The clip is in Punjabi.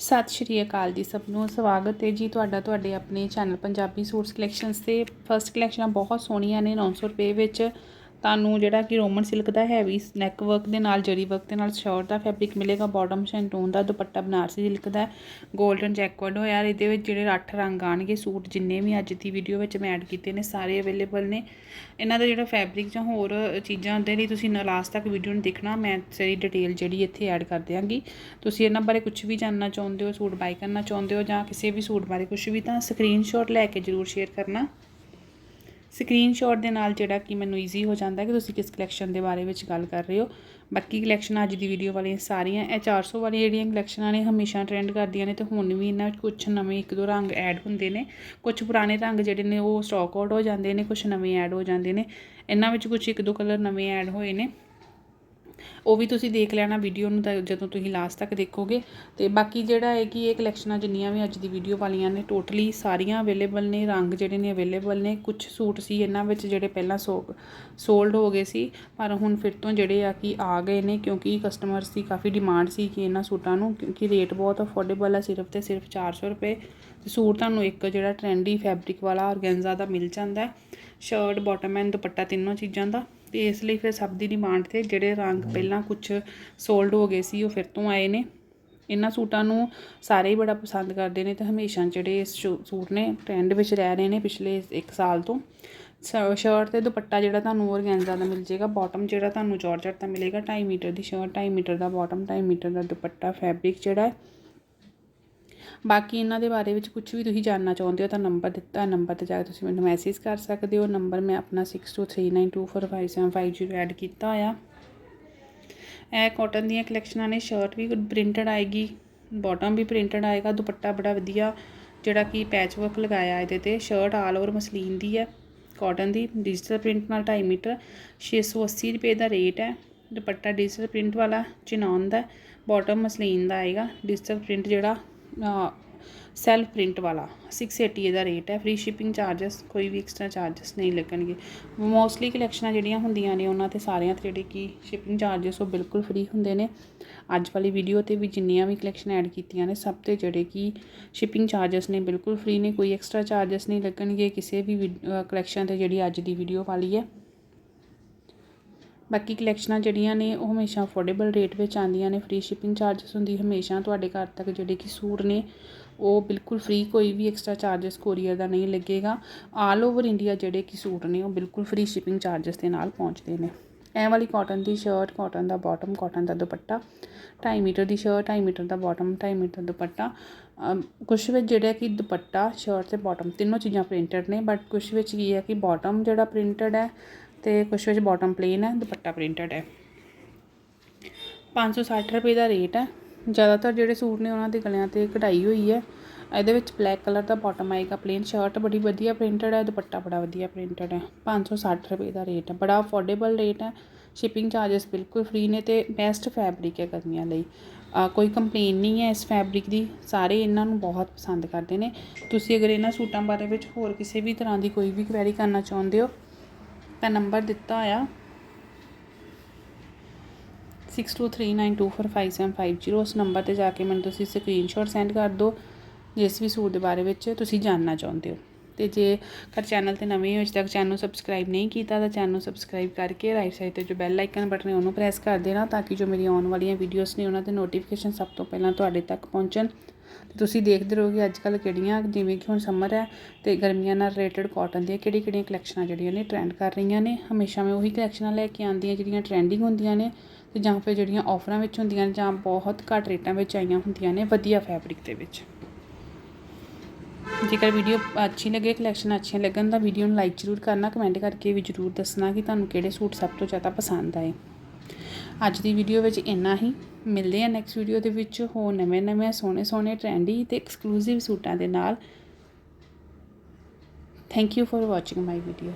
ਸਤਿ ਸ਼੍ਰੀ ਅਕਾਲ ਜੀ ਸਭ ਨੂੰ, ਸਵਾਗਤ ਹੈ ਜੀ ਤੁਹਾਡਾ ਤੁਹਾਡੇ ਆਪਣੇ ਚੈਨਲ ਪੰਜਾਬੀ ਸੂਟਸ ਕਲੈਕਸ਼ਨਸ ਤੇ। ਫਰਸਟ ਕਲੈਕਸ਼ਨਾਂ ਬਹੁਤ ਸੋਹਣੀਆਂ ਨੇ 900 ਰੁਪਏ ਵਿੱਚ। ਤੁਹਾਨੂੰ ਜਿਹੜਾ ਕਿ ਰੋਮਨ ਸਿਲਕ ਦਾ ਹੈਵੀ ਨੈਕ ਵਰਕ ਦੇ ਨਾਲ ਜਰੀ ਵਰਕ ਦੇ ਨਾਲ ਸ਼ਰਟ ਦਾ ਫੈਬਰਿਕ ਮਿਲੇਗਾ ਬਾਟਮ ਸ਼ੈਂਟੂਨ ਦਾ, ਦੁਪੱਟਾ ਬਨਾਰਸੀ ਸਿਲਕ ਦਾ 골ਡਨ ਜੈਕਵਰਡ ਹੋਇਆ ਇਹਦੇ ਵਿੱਚ ਜਿਹੜੇ 8 ਰੰਗ ਆਣਗੇ, ਸੂਟ ਜਿੰਨੇ ਵੀ ਅੱਜ ਦੀ ਵੀਡੀਓ ਵਿੱਚ ਮੈਂ ਐਡ ਕੀਤੇ ਨੇ, ਸਾਰੇ ਅਵੇਲੇਬਲ ਨੇ। ਇਹਨਾਂ ਦਾ ਜਿਹੜਾ ਫੈਬਰਿਕ ਜਾਂ ਹੋਰ ਚੀਜ਼ਾਂ ਦੇ ਲਈ ਤੁਸੀਂ ਲਾਸਟ ਤੱਕ ਵੀਡੀਓ ਨੂੰ ਦੇਖਣਾ, ਮੈਂ ਸਾਰੀ ਡਿਟੇਲ ਜਿਹੜੀ ਇੱਥੇ ਐਡ ਕਰ ਦਿਆਂਗੀ। ਤੁਸੀਂ ਇਹਨਾਂ ਬਾਰੇ ਕੁਝ ਵੀ ਜਾਣਨਾ ਚਾਹੁੰਦੇ ਹੋ, ਸੂਟ ਬਾਈ ਕਰਨਾ ਚਾਹੁੰਦੇ ਹੋ ਜਾਂ ਕਿਸੇ ਵੀ ਸੂਟ ਬਾਰੇ ਕੁਝ ਵੀ, ਤਾਂ ਸਕਰੀਨਸ਼ਾਟ ਲੈ ਕੇ ਜਰੂਰ ਸ਼ੇਅਰ ਕਰਨਾ। ਸਕਰੀਨਸ਼ਾਟ ਦੇ ਨਾਲ ਜਿਹੜਾ ਕਿ ਮੈਨੂੰ ਈਜ਼ੀ ਹੋ ਜਾਂਦਾ ਕਿ ਤੁਸੀਂ ਕਿਸ ਕਲੈਕਸ਼ਨ ਦੇ ਬਾਰੇ ਵਿੱਚ ਗੱਲ ਕਰ ਰਹੇ ਹੋ। ਬਾਕੀ ਕਲੈਕਸ਼ਨ ਅੱਜ ਦੀ ਵੀਡੀਓ ਵਾਲੀਆਂ ਸਾਰੀਆਂ, ਇਹ 400 ਵਾਲੀਆਂ ਜਿਹੜੀਆਂ ਕਲੈਕਸ਼ਨਾਂ ਨੇ, ਹਮੇਸ਼ਾ ਟ੍ਰੈਂਡ ਕਰਦੀਆਂ ਨੇ ਤੇ ਹੁਣ ਵੀ ਇਹਨਾਂ ਵਿੱਚ ਕੁਝ ਨਵੇਂ ਇੱਕ ਦੋ ਰੰਗ ਐਡ ਹੁੰਦੇ ਨੇ। ਕੁਝ ਪੁਰਾਣੇ ਰੰਗ ਜਿਹੜੇ ਨੇ ਉਹ ਸਟਾਕ ਆਊਟ ਹੋ ਜਾਂਦੇ ਨੇ ਕੁਝ ਨਵੇਂ ਐਡ ਹੋ ਜਾਂਦੇ ਨੇ। ਇਹਨਾਂ ਵਿੱਚ ਕੁਝ ਇੱਕ ਦੋ ਕਲਰ ਨਵੇਂ ਐਡ ਹੋਏ ਨੇ। ਉਹ ਵੀ ਤੁਸੀਂ ਦੇਖ ਲੈਣਾ ਵੀਡੀਓ ਨੂੰ ਤਾਂ ਜਦੋਂ ਤੁਸੀਂ ਲਾਸਟ ਤੱਕ ਦੇਖੋਗੇ। ਤੇ ਬਾਕੀ ਜਿਹੜਾ ਹੈ ਕਿ ਇਹ ਕਲੈਕਸ਼ਨਾਂ ਜਿੰਨੀਆਂ ਵੀ ਅੱਜ ਦੀ ਵੀਡੀਓ ਵਾਲੀਆਂ ਨੇ ਟੋਟਲੀ ਸਾਰੀਆਂ ਅਵੇਲੇਬਲ ਨੇ, ਰੰਗ ਜਿਹੜੇ ਨੇ ਅਵੇਲੇਬਲ ਨੇ। ਕੁਝ ਸੂਟ ਸੀ ਇਹਨਾਂ ਵਿੱਚ ਜਿਹੜੇ ਪਹਿਲਾਂ ਸੋ ਸੋਲਡ ਹੋ ਗਏ ਸੀ, ਪਰ ਹੁਣ ਫਿਰ ਤੋਂ ਜਿਹੜੇ ਆ ਕਿ ਆ ਗਏ ਨੇ, ਕਿਉਂਕਿ ਕਸਟਮਰਸ ਦੀ ਕਾਫੀ ਡਿਮਾਂਡ ਸੀ ਕਿ ਇਹਨਾਂ ਸੂਟਾਂ ਨੂੰ, ਕਿਉਂਕਿ ਰੇਟ ਬਹੁਤ ਅਫੋਰਡੇਬਲ ਹੈ ਸਿਰਫ ਤੇ ਸਿਰਫ 400 ਰੁਪਏ। ਤੇ ਸੂਟ ਤੁਹਾਨੂੰ ਇੱਕ ਜਿਹੜਾ ਟ੍ਰੈਂਡੀ ਫੈਬਰਿਕ ਵਾਲਾ ਔਰਗੈਂਜ਼ਾ ਦਾ ਮਿਲ ਜਾਂਦਾ ਸ਼ਰਟ ਬਾਟਮ ਐਂਡ ਦੁਪੱਟਾ ਤਿੰਨੋਂ ਚੀਜ਼ਾਂ ਦਾ। ਤੇ ਇਸ ਲਈ ਫਿਰ ਸਭ ਦੀ ਡਿਮਾਂਡ ਤੇ ਜਿਹੜੇ ਰੰਗ ਪਹਿਲਾਂ ਕੁਝ ਸੋਲਡ ਹੋ ਗਏ ਸੀ ਉਹ ਫਿਰ ਤੋਂ ਆਏ ਨੇ। ਇਹਨਾਂ ਸੂਟਾਂ ਨੂੰ ਸਾਰੇ ਹੀ ਬੜਾ ਪਸੰਦ ਕਰਦੇ ਨੇ ਤੇ ਹਮੇਸ਼ਾ ਜਿਹੜੇ ਇਸ ਸੂਟ ਨੇ ਟ੍ਰੈਂਡ ਵਿੱਚ ਰਹਿ ਰਹੇ ਨੇ ਪਿਛਲੇ 1 ਸਾਲ ਤੋਂ। ਸ਼ਰਟ ਤੇ ਦੁਪੱਟਾ ਜਿਹੜਾ ਤੁਹਾਨੂੰ ਔਰਗੈਂਜ਼ਾ ਦਾ ਮਿਲ ਜਾਏਗਾ ਬਾਟਮ ਜਿਹੜਾ ਤੁਹਾਨੂੰ ਜਾਰਜਟ ਦਾ ਮਿਲੇਗਾ 2.5 ਮੀਟਰ ਦੀ ਸ਼ਰਟ 2.5 ਮੀਟਰ ਦਾ ਬਾਟਮ 2.5 ਮੀਟਰ ਦਾ ਦੁਪੱਟਾ ਫੈਬਰਿਕ ਜਿਹੜਾ ਹੈ। ਬਾਕੀ ਇਹਨਾਂ ਦੇ ਬਾਰੇ ਵਿੱਚ ਕੁਝ ਵੀ ਤੁਸੀਂ ਜਾਣਨਾ ਚਾਹੁੰਦੇ ਹੋ ਤਾਂ ਨੰਬਰ ਦਿੱਤਾ, ਨੰਬਰ ਤੇ ਜਾ ਕੇ ਤੁਸੀਂ ਮੈਨੂੰ ਮੈਸੇਜ ਕਰ ਸਕਦੇ ਹੋ। ਨੰਬਰ ਮੈਂ ਆਪਣਾ 6239245750 ਐਡ ਕੀਤਾ ਹੋਇਆ। ਇਹ ਕਾਟਨ ਦੀਆਂ ਕਲੈਕਸ਼ਨਾਂ ਨੇ ਸ਼ਰਟ ਵੀ ਪ੍ਰਿੰਟਡ ਆਏਗੀ ਬਾਟਮ ਵੀ ਪ੍ਰਿੰਟਡ ਆਏਗਾ, ਦੁਪੱਟਾ ਬੜਾ ਵਧੀਆ, ਜਿਹੜਾ ਕਿ ਪੈਚ ਵਰਕ ਲਗਾਇਆ ਇਹਦੇ ਤੇ ਸ਼ਰਟ ਆਲ ਓਵਰ ਮਸਲੀਨ ਦੀ ਹੈ ਕਾਟਨ ਦੀ ਡਿਜੀਟਲ ਪ੍ਰਿੰਟ ਨਾਲ 2.5 ਮੀਟਰ 680 ਰੁਪਏ ਦਾ ਰੇਟ ਹੈ, ਦੁਪੱਟਾ ਡਿਜੀਟਲ ਪ੍ਰਿੰਟ ਵਾਲਾ ਚਿਨੌਨ ਦਾ ਬਾਟਮ ਮਸਲੀਨ ਦਾ ਆਏਗਾ ਡਿਜੀਟਲ ਪ੍ਰਿੰਟ ਜਿਹੜਾ ਸੈਲ ਪ੍ਰਿੰਟ ਵਾਲਾ। 680 ਇਹਦਾ ਰੇਟ ਹੈ। ਫ੍ਰੀ ਸ਼ਿਪਿੰਗ ਚਾਰजेस ਕੋਈ ਵੀ ਐਕਸਟਰਾ ਚਾਰजेस ਨਹੀਂ ਲੱਗਣਗੇ। ਮੋਸਟਲੀ ਕਲੈਕਸ਼ਨਾਂ ਜਿਹੜੀਆਂ ਹੁੰਦੀਆਂ ਨੇ, ਉਹਨਾਂ ਤੇ ਸਾਰਿਆਂ ਤੇ ਜਿਹੜੇ ਕੀ ਸ਼ਿਪਿੰਗ ਚਾਰजेस ਉਹ ਬਿਲਕੁਲ ਫ੍ਰੀ ਹੁੰਦੇ ਨੇ। ਅੱਜ ਵਾਲੀ ਵੀਡੀਓ ਤੇ ਵੀ ਜਿੰਨੀਆਂ ਵੀ ਕਲੈਕਸ਼ਨ ਐਡ ਕੀਤੀਆਂ ਨੇ, ਸਭ ਤੇ ਜਿਹੜੇ ਕੀ ਸ਼ਿਪਿੰਗ ਚਾਰजेस ਨੇ, ਬਿਲਕੁਲ ਫ੍ਰੀ ਨੇ। ਕੋਈ ਐਕਸਟਰਾ ਚਾਰजेस ਨਹੀਂ ਲੱਗਣਗੇ। ਕਿਸੇ ਵੀ ਕਲੈਕਸ਼ਨ ਤੇ ਜਿਹੜੀ ਅੱਜ ਦੀ ਵੀਡੀਓ ਵਾਲੀ ਹੈ। ਬਾਕੀ ਕਲੈਕਸ਼ਨਾਂ ਜਿਹੜੀਆਂ ਨੇ, ਉਹ ਹਮੇਸ਼ਾ ਅਫੋਰਡੇਬਲ ਰੇਟ ਵਿੱਚ ਆਉਂਦੀਆਂ ਨੇ ਫ੍ਰੀ ਸ਼ਿਪਿੰਗ ਚਾਰजेस ਹੁੰਦੀ ਹਮੇਸ਼ਾ ਤੁਹਾਡੇ ਘਰ ਤੱਕ ਜਿਹੜੇ ਕਿ ਸੂਟ ਨੇ, ਉਹ ਬਿਲਕੁਲ ਫ੍ਰੀ ਕੋਈ ਵੀ ਐਕਸਟਰਾ ਚਾਰजेस ਕੋਰੀਅਰ ਦਾ ਨਹੀਂ ਲੱਗੇਗਾ। ਆਲ ਓਵਰ ਇੰਡੀਆ ਜਿਹੜੇ ਕਿ ਸੂਟ ਨੇ, ਉਹ ਬਿਲਕੁਲ ਫ੍ਰੀ ਸ਼ਿਪਿੰਗ ਚਾਰजेस ਦੇ ਨਾਲ ਪਹੁੰਚਦੇ ਨੇ। ਇਹ ਵਾਲੀ ਕਾਟਨ ਦੀ ਸ਼ਰਟ ਕਾਟਨ ਦਾ ਬਾਟਮ ਕਾਟਨ ਦਾ ਦੁਪੱਟਾ, ਢਾਈ ਮੀਟਰ ਦੀ ਸ਼ਰਟ ਢਾਈ ਮੀਟਰ ਦਾ ਬਾਟਮ ਢਾਈ ਮੀਟਰ ਦਾ ਦੁਪੱਟਾ। ਕੁਛ ਵਿੱਚ ਜਿਹੜਾ ਕਿ ਦੁਪੱਟਾ ਸ਼ਰਟ ਤੇ ਬਾਟਮ ਤਿੰਨੋਂ ਚੀਜ਼ਾਂ ਪ੍ਰਿੰਟਡ ਨੇ ਬਟ ਕੁਛ ਵਿੱਚ ਕੀ ਹੈ ਕਿ ਬਾਟਮ ਜਿਹੜਾ ਪ੍ਰਿੰਟਡ ਹੈ ਤੇ ਕੁਛ ਵਿੱਚ ਬਾਟਮ ਪਲੇਨ ਹੈ, ਦੁਪੱਟਾ ਪ੍ਰਿੰਟਡ ਹੈ। 560 ਰੁਪਏ ਦਾ ਰੇਟ ਹੈ। ਜ਼ਿਆਦਾਤਰ ਜਿਹੜੇ ਸੂਟ ਨੇ ਉਹਨਾਂ ਦੇ ਗਲਿਆਂ ਤੇ ਕਢਾਈ ਹੋਈ ਹੈ। ਇਹਦੇ ਵਿੱਚ ਬਲੈਕ ਕਲਰ ਦਾ ਬਾਟਮ ਆਏਗਾ ਪਲੇਨ ਸ਼ਰਟ ਬੜੀ ਵਧੀਆ ਪ੍ਰਿੰਟਡ ਹੈ, ਦੁਪੱਟਾ ਬੜਾ ਵਧੀਆ ਪ੍ਰਿੰਟਡ ਹੈ। 560 ਰੁਪਏ ਦਾ ਰੇਟ ਹੈ। ਬੜਾ ਅਫੋਰਡੇਬਲ ਰੇਟ ਹੈ। ਸ਼ਿਪਿੰਗ ਚਾਰजेस ਬਿਲਕੁਲ ਫ੍ਰੀ ਨੇ ਤੇ ਬੈਸਟ ਫੈਬਰਿਕ ਹੈ ਗਰਮੀਆਂ ਲਈ। ਕੋਈ ਕੰਪਲੇਨ ਨਹੀਂ ਹੈ ਇਸ ਫੈਬਰਿਕ ਦੀ। ਸਾਰੇ ਇਹਨਾਂ ਨੂੰ ਬਹੁਤ ਪਸੰਦ ਕਰਦੇ ਨੇ। ਤੁਸੀਂ ਅਗਰ ਇਹਨਾਂ ਸੂਟਾਂ ਬਾਰੇ ਵਿੱਚ ਹੋਰ ਕਿਸੇ ਵੀ ਤਰ੍ਹਾਂ ਦੀ ਕੋਈ ਵੀ ਕੁਐਰੀ ਕਰਨਾ ਚਾਹੁੰਦੇ ਹੋ ਤਾਂ ਨੰਬਰ ਦਿੱਤਾ ਹੋਇਆ। 6239245750 ਉਸ ਨੰਬਰ ਤੇ ਜਾ ਕੇ ਮੈਨੂੰ ਤੁਸੀਂ ਸਕਰੀਨਸ਼ਾਟ ਸੈਂਡ ਕਰ ਦਿਓ, ਜਿਸ ਵੀ ਸੂਟ ਦੇ ਬਾਰੇ ਵਿੱਚ ਤੁਸੀਂ ਜਾਣਨਾ ਚਾਹੁੰਦੇ ਹੋ। ਤੇ ਜੇ ਕਰ ਚੈਨਲ ਤੇ ਨਵੇਂ ਹੋ, ਅਜੇ ਤੱਕ ਚੈਨਲ ਨੂੰ ਸਬਸਕ੍ਰਾਈਬ ਨਹੀਂ ਕੀਤਾ, ਤਾਂ ਚੈਨਲ ਨੂੰ ਸਬਸਕ੍ਰਾਈਬ ਕਰਕੇ ਰਾਈਟ ਸਾਈਡ ਤੇ ਜੋ ਬੈਲ ਆਈਕਨ ਬਟਨ ਹੈ, ਉਹਨੂੰ ਪ੍ਰੈਸ ਕਰ ਦੇਣਾ, ਤਾਂ ਕਿ ਜੋ ਮੇਰੀ ਆਉਣ ਵਾਲੀਆਂ ਵੀਡੀਓਜ਼ ਨੇ, ਉਹਨਾਂ ਦੇ ਨੋਟੀਫਿਕੇਸ਼ਨ ਸਭ ਤੋਂ ਪਹਿਲਾਂ ਤੁਹਾਡੇ ਤੱਕ ਪਹੁੰਚਣ। ਤੁਸੀਂ ਦੇਖਦੇ ਰਹੋਗੇ ਅੱਜ ਕੱਲ ਕਿਹੜੀਆਂ, ਜਿਵੇਂ ਕਿ ਹੁਣ ਸਮਰ ਹੈ ਤੇ ਗਰਮੀਆਂ ਨਾਲ ਰਿਲੇਟਡ ਕਾਟਨ ਦੀਆਂ ਕਿਹੜੀ ਕਿਹੜੀਆਂ ਕਲੈਕਸ਼ਨਾਂ ਜਿਹੜੀਆਂ ਨੇ ਟ੍ਰੈਂਡ ਕਰ ਰਹੀਆਂ ਨੇ। ਹਮੇਸ਼ਾ ਮੈਂ ਉਹੀ ਕਲੈਕਸ਼ਨਾਂ ਲੈ ਕੇ ਆਉਂਦੀ ਹਾਂ ਜਿਹੜੀਆਂ ਟ੍ਰੈਂਡਿੰਗ ਹੁੰਦੀਆਂ ਨੇ ਤੇ ਜਾਂ ਫਿਰ ਜਿਹੜੀਆਂ ਆਫਰਾਂ ਵਿੱਚ ਹੁੰਦੀਆਂ ਨੇ ਜਾਂ ਬਹੁਤ ਘੱਟ ਰੇਟਾਂ ਵਿੱਚ ਆਈਆਂ ਹੁੰਦੀਆਂ ਨੇ ਵਧੀਆ ਫੈਬਰਿਕ ਦੇ ਵਿੱਚ। ਜੇਕਰ ਵੀਡੀਓ ਅੱਛੀ ਲੱਗੇ ਕਲੈਕਸ਼ਨ ਅੱਛੀਆਂ ਲੱਗਣ ਤਾਂ ਵੀਡੀਓ ਨੂੰ ਲਾਈਕ ਜ਼ਰੂਰ ਕਰਨਾ ਕਮੈਂਟ ਕਰਕੇ ਵੀ ਜ਼ਰੂਰ ਦੱਸਣਾ ਕਿ ਤੁਹਾਨੂੰ ਕਿਹੜੇ ਸੂਟ ਸਭ ਤੋਂ ਜ਼ਿਆਦਾ ਪਸੰਦ ਆਏ। ਅੱਜ ਦੀ ਵੀਡੀਓ ਵਿੱਚ ਇੰਨਾ ਹੀ। ਮਿਲਦੇ ਹਾਂ ਨੈਕਸਟ ਵੀਡੀਓ ਦੇ ਵਿੱਚ। ਹੋਰ ਨਵੇਂ ਨਵੇਂ, ਸੋਹਣੇ ਸੋਹਣੇ ਟ੍ਰੈਂਡੀ ਤੇ ਐਕਸਕਲੂਸਿਵ ਸੂਟਾਂ ਦੇ ਨਾਲ। Thank you for watching my video